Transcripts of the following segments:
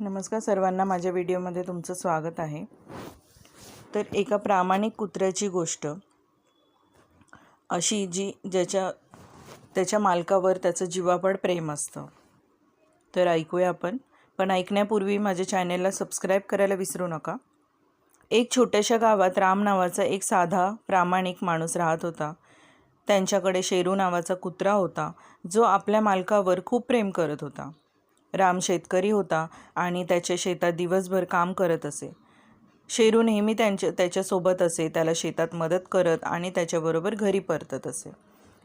नमस्कार सर्वांना माझ्या व्हिडिओमध्ये तुमचं स्वागत आहे. तर एका प्रामाणिक कुत्र्याची गोष्ट अशी जी ज्याच्या त्याच्या मालकावर त्याचं जीवापड प्रेम असतं. तर ऐकूया आपण. पण ऐकण्यापूर्वी माझ्या चॅनेलला सबस्क्राईब करायला विसरू नका. एक छोट्याशा गावात राम नावाचा एक साधा प्रामाणिक माणूस राहत होता. त्यांच्याकडे शेरू नावाचा कुत्रा होता जो आपल्या मालकावर खूप प्रेम करत होता. राम शेतकरी होता आणि त्याच्या शेतात दिवसभर काम करत असे. शेरू नेहमी त्यांच्या त्याच्यासोबत असे त्याला शेतात मदत करत आणि त्याच्याबरोबर घरी परतत असे.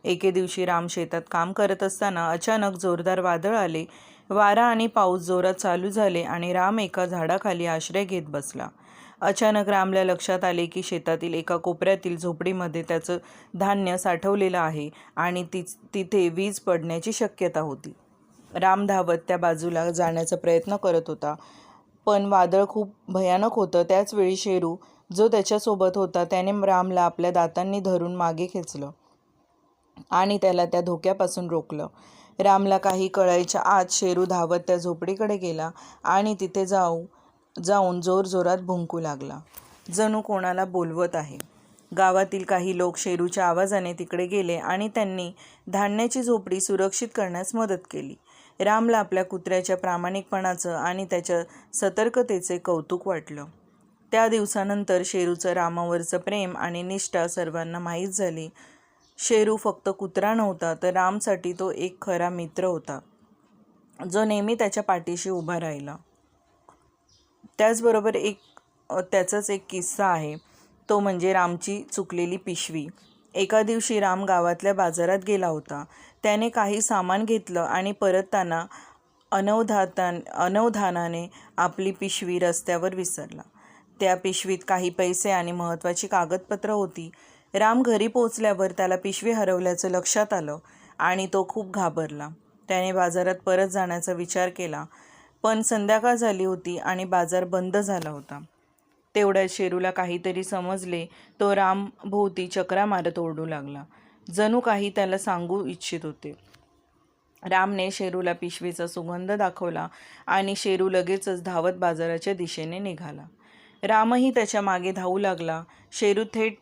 एके दिवशी राम शेतात काम करत असताना अचानक जोरदार वादळ आले. वारा आणि पाऊस जोरात चालू झाले आणि राम एका झाडाखाली आश्रय घेत बसला. अचानक रामला लक्षात आले की शेतातील एका कोपऱ्यातील झोपडीमध्ये त्याचं धान्य साठवलेलं आहे आणि ती तिथे वीज पडण्याची शक्यता होती. राम धावत त्या बाजूला जाण्याचा प्रयत्न करत होता. पण वादळ खूप भयानक होतं. त्याचवेळी शेरू जो त्याच्यासोबत होता त्याने रामला आपल्या दातांनी धरून मागे खेचलं आणि त्याला त्या धोक्यापासून रोखलं. रामला काही कळायच्या आत शेरू धावत त्या झोपडीकडे गेला आणि तिथे जाऊ जाऊन जोरजोरात भुंकू लागला. जणू कोणाला बोलवत आहे? गावातील काही लोक शेरूच्या आवाजाने तिकडे गेले आणि त्यांनी धान्याची झोपडी सुरक्षित करण्यास मदत केली. रामला आपल्या कुत्र्याच्या प्रामाणिकपणाचं आणि त्याच्या सतर्कतेचे कौतुक वाटलं. त्या दिवसानंतर शेरूचं रामावरचं प्रेम आणि निष्ठा सर्वांना माहीत झाली. शेरू फक्त कुत्रा नव्हता तर रामसाठी तो एक खरा मित्र होता जो नेहमी त्याच्या पाठीशी उभा राहिला. त्याचबरोबर एक त्याचाच एक किस्सा आहे. तो म्हणजे रामची चुकलेली पिशवी. एका दिवशी राम गावातल्या बाजारात गेला होता. त्याने काही सामान घेतलं आणि परतताना अनवधातान अनवधानाने आपली पिशवी रस्त्यावर विसरला. त्या पिशवीत काही पैसे आणि महत्त्वाची कागदपत्रं होती. राम घरी पोचल्यावर त्याला पिशवी हरवल्याचं लक्षात आलं आणि तो खूप घाबरला. त्याने बाजारात परत जाण्याचा विचार केला पण संध्याकाळ झाली होती आणि बाजार बंद झाला होता. तेवढ्यात शेरूला काहीतरी समजले तो राम भोवती चक्रा मारत ओरडू लागला. जणू काही त्याला सांगू इच्छित होते. रामने शेरूला पिशवीचा सुगंध दाखवला आणि शेरू लगेचच धावत बाजाराच्या दिशेने निघाला. रामही त्याच्यामागे धावू लागला. शेरू थेट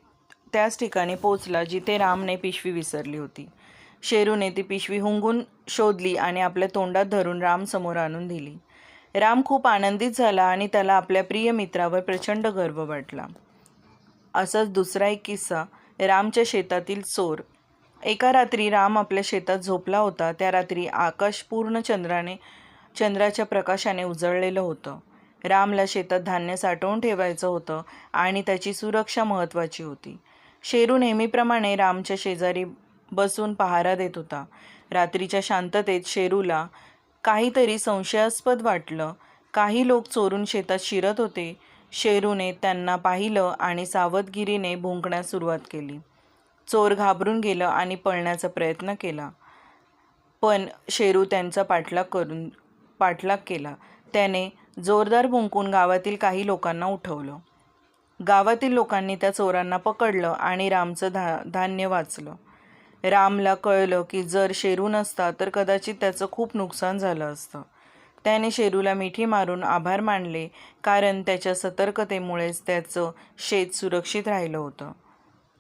त्याच ठिकाणी पोचला जिथे रामने पिशवी विसरली होती. शेरूने ती पिशवी हुंगून शोधली आणि आपल्या तोंडात धरून रामसमोर आणून दिली. राम खूप आनंदित झाला आणि त्याला आपल्या प्रिय मित्रावर प्रचंड गर्व वाटला. असाच दुसरा एक किस्सा रामच्या शेतातील चोर. एका रात्री राम आपल्या शेतात झोपला होता. त्या रात्री आकाश पूर्ण चंद्राने चंद्राच्या प्रकाशाने उजळलेलं होतं. रामला शेतात धान्य साठवून ठेवायचं होतं आणि त्याची सुरक्षा महत्त्वाची होती. शेरू नेहमीप्रमाणे रामच्या शेजारी बसून पहारा देत होता. रात्रीच्या शांततेत शेरूला काहीतरी संशयास्पद वाटलं. काही लोक चोरून शेतात शिरत होते. शेरूने त्यांना पाहिलं आणि सावधगिरीने भुंकण्यास सुरुवात केली. चोर घाबरून गेलं आणि पळण्याचा प्रयत्न केला. पण शेरू त्यांचा पाठलाग करून पाठलाग केला. त्याने जोरदार भुंकून गावातील काही लोकांना उठवलं. गावातील लोकांनी त्या चोरांना पकडलं आणि रामचं धा धान्य वाचलं. रामला कळलं की जर शेरू नसता तर कदाचित त्याचं खूप नुकसान झालं असतं. त्याने शेरूला मिठी मारून आभार मानले कारण त्याच्या सतर्कतेमुळेच त्याचं शेत सुरक्षित राहिलं होतं.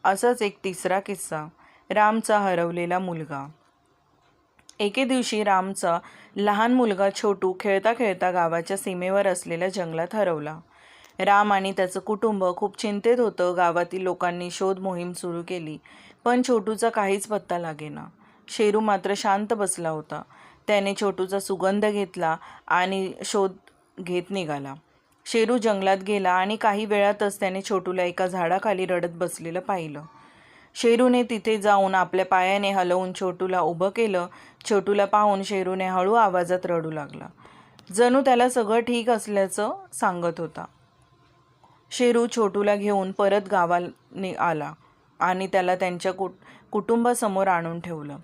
असाच एक तिसरा किस्सा रामचा हरवलेला मुलगा. एके दिवशी रामचा लहान मुलगा छोटू खेळता खेळता गावाच्या सीमेवर असलेल्या जंगलात हरवला. राम आणि त्याचं कुटुंब खूप चिंतेत होतं गावातील लोकांनी शोध मोहीम सुरू केली. पण छोटूचा काहीच पत्ता लागेना. शेरू मात्र शांत बसला होता. त्याने छोटूचा सुगंध घेतला आणि शोध घेत निघाला. शेरू जंगलात गेला आणि काही वेळातच त्याने छोटूला एका झाडाखाली रडत बसलेलं पाहिलं. शेरूने तिथे जाऊन आपल्या पायाने हलवून छोटूला उभं केलं. छोटूला पाहून शेरूने हळू आवाजात रडू लागला. जणू त्याला सगळं ठीक असल्याचं सांगत होता. शेरू छोटूला घेऊन परत गावाने आला. आणि त्याला त्यांच्या कुट कुटुंबासमोर आणून ठेवलं.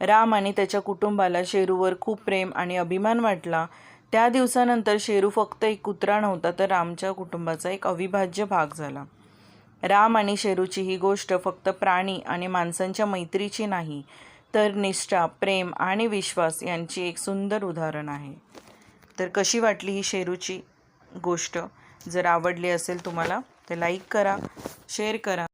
राम आणि त्याच्या कुटुंबाला शेरूवर खूप प्रेम आणि अभिमान वाटला. त्या दिवसानंतर शेरू फक्त एक कुत्रा नव्हता तर रामच्या कुटुंबाचा एक अविभाज्य भाग झाला. राम आणि शेरूची ही गोष्ट फक्त प्राणी आणि माणसांच्या मैत्रीची नाही तर निष्ठा प्रेम आणि विश्वास यांची एक सुंदर उदाहरण आहे. तर कशी वाटली ही शेरूची गोष्ट? जर आवडली असेल तुम्हाला तर लाईक करा शेअर करा.